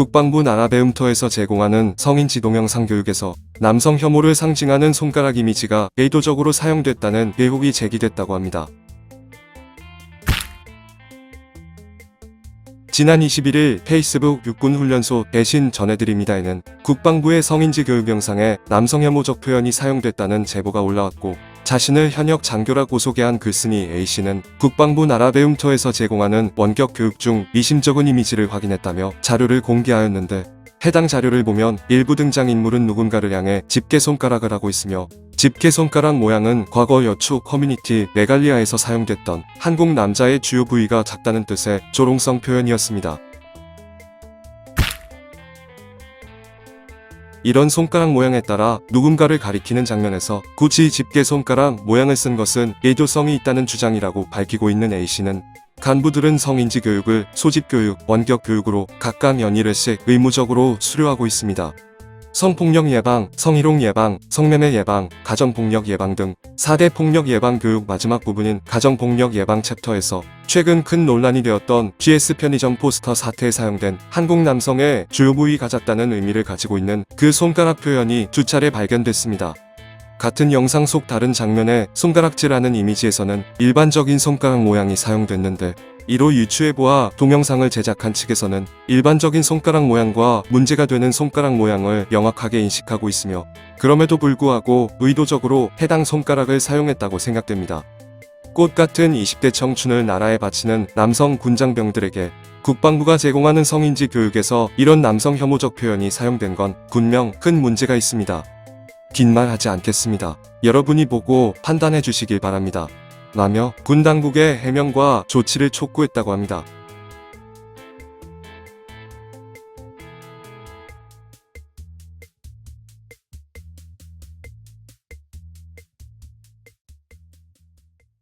국방부 나라배움터에서 제공하는 성인 지동영상 교육에서 남성 혐오를 상징하는 손가락 이미지가 의도적으로 사용됐다는 의혹이 제기됐다고 합니다. 지난 21일 페이스북 육군훈련소 대신 전해드립니다에는 국방부의 성인지 교육 영상에 남성 혐오적 표현이 사용됐다는 제보가 올라왔고 자신을 현역 장교라고 소개한 글쓴이 A씨는 국방부 나라배움터에서 제공하는 원격 교육 중 미심쩍은 이미지를 확인했다며 자료를 공개하였는데 해당 자료를 보면 일부 등장인물은 누군가를 향해 집게 손가락을 하고 있으며 집게 손가락 모양은 과거 여초 커뮤니티 메갈리아에서 사용됐던 한국 남자의 주요 부위가 작다는 뜻의 조롱성 표현이었습니다. 이런 손가락 모양에 따라 누군가를 가리키는 장면에서 굳이 집게 손가락 모양을 쓴 것은 예조성이 있다는 주장이라고 밝히고 있는 A씨는 간부들은 성인지 교육을 소집 교육, 원격 교육으로 각각 연일회씩 의무적으로 수료하고 있습니다. 성폭력 예방, 성희롱 예방, 성매매 예방, 가정폭력 예방 등 4대 폭력 예방 교육 마지막 부분인 가정폭력 예방 챕터에서 최근 큰 논란이 되었던 GS 편의점 포스터 사태에 사용된 한국 남성의 주요 부위 가졌다는 의미를 가지고 있는 그 손가락 표현이 두 차례 발견됐습니다. 같은 영상 속 다른 장면에 손가락질하는 이미지에서는 일반적인 손가락 모양이 사용됐는데 이로 유추해보아 동영상을 제작한 측에서는 일반적인 손가락 모양과 문제가 되는 손가락 모양을 명확하게 인식하고 있으며 그럼에도 불구하고 의도적으로 해당 손가락을 사용했다고 생각됩니다. 꽃 같은 20대 청춘을 나라에 바치는 남성 군장병들에게 국방부가 제공하는 성인지 교육에서 이런 남성 혐오적 표현이 사용된 건 분명 큰 문제가 있습니다. 긴 말 하지 않겠습니다. 여러분이 보고 판단해 주시길 바랍니다. 라며 군 당국의 해명과 조치를 촉구했다고 합니다.